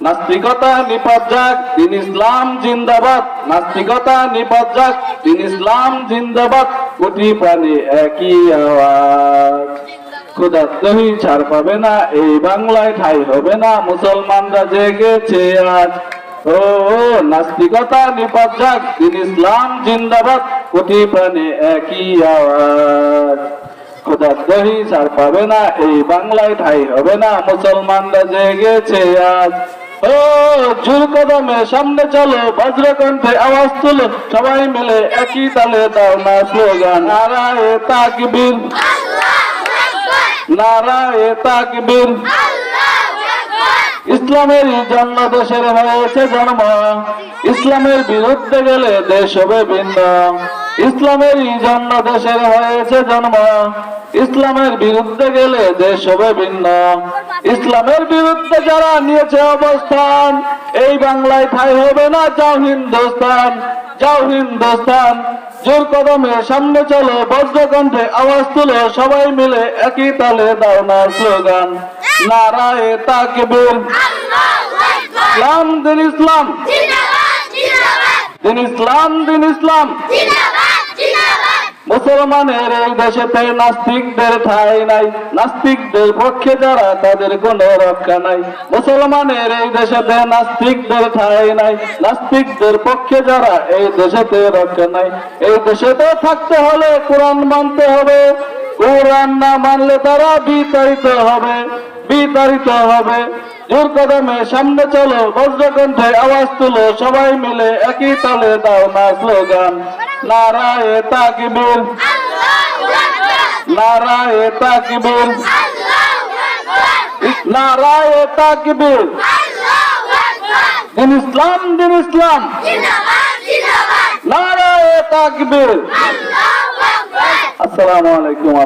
নাস্তিকতা নিপাত যাক দিন ইসলাম জিন্দাবাদ। নাস্তিকতা নিপাত যাক দিন ইসলাম জিন্দাবাদ। কোটি প্রাণী একই আওয়াজ। দহি ছাড় পাবে না, এই বাংলায় ঠাই হবে না, মুসলমানরা জেগেছে আজ। ও নাস্তিকতা নিপাত যাক দিন ইসলাম জিন্দাবাদ। কোটি প্রাণী একই আওয়াজ। খোদা দহি ছাড় পাবে না, এই বাংলায় ঠাই হবে না, মুসলমানরা জেগেছে আজ। ও কদমে সামনে চলো, বজ্রকণ্ঠে আওয়াজ তুলো। সবাই মিলে একই তালে দাও না স্লোগান। নারায় তাকবীর। নারায় তাকবীর। ইসলামের জন্ম দেশের হয়েছে জন্ম। ইসলামের বিরুদ্ধে গেলে দেশ হবে ভিন্ন। ইসলামের জন্ম দেশের হয়েছে জন্ম। ইসলামের বিরুদ্ধে গেলে দেশ হবে ভিন্ন। ইসলামের বিরুদ্ধে যারা নিয়েছে অবস্থান, এই বাংলায় ঠাই হবে না, যাও হিন্দুস্তান যাও হিন্দুস্তান। জোর কদমে সামনে চলো, বজ্রকণ্ঠে আওয়াজ তুলো, সবাই মিলে একই তালে দাও না স্লোগান। নারায় তাকবীর। ইসলাম, দিন ইসলাম। দিন ইসলাম দিন ইসলাম। মুসলমানের এই দেশেতে নাস্তিকদের ঠাই নাই। নাস্তিকদের পক্ষে যারা তাদের কোনো রক্ষা নাই। মুসলমানের এই দেশেতে নাস্তিকদের ঠাই নাই। নাস্তিকদের পক্ষে যারা এই দেশেতে রক্ষা নাই। এই দেশেতে থাকতে হলে কোরআন মানতে হবে। কোরআন না মানলে তারা বিতাড়িত হবে। বিতাড়িত হবে। জোর কদমে সামনে চলো, বজ্রকণ্ঠে আওয়াজ তুলো, সবাই মিলে একই তালে দাও না স্লোগান। নারায় তাকবীর। নারায় তাকবীর। নারায় তাকবীর। দিন ইসলাম দিন ইসলাম। নারায় তাকবীর। আসসালামু আলাইকুম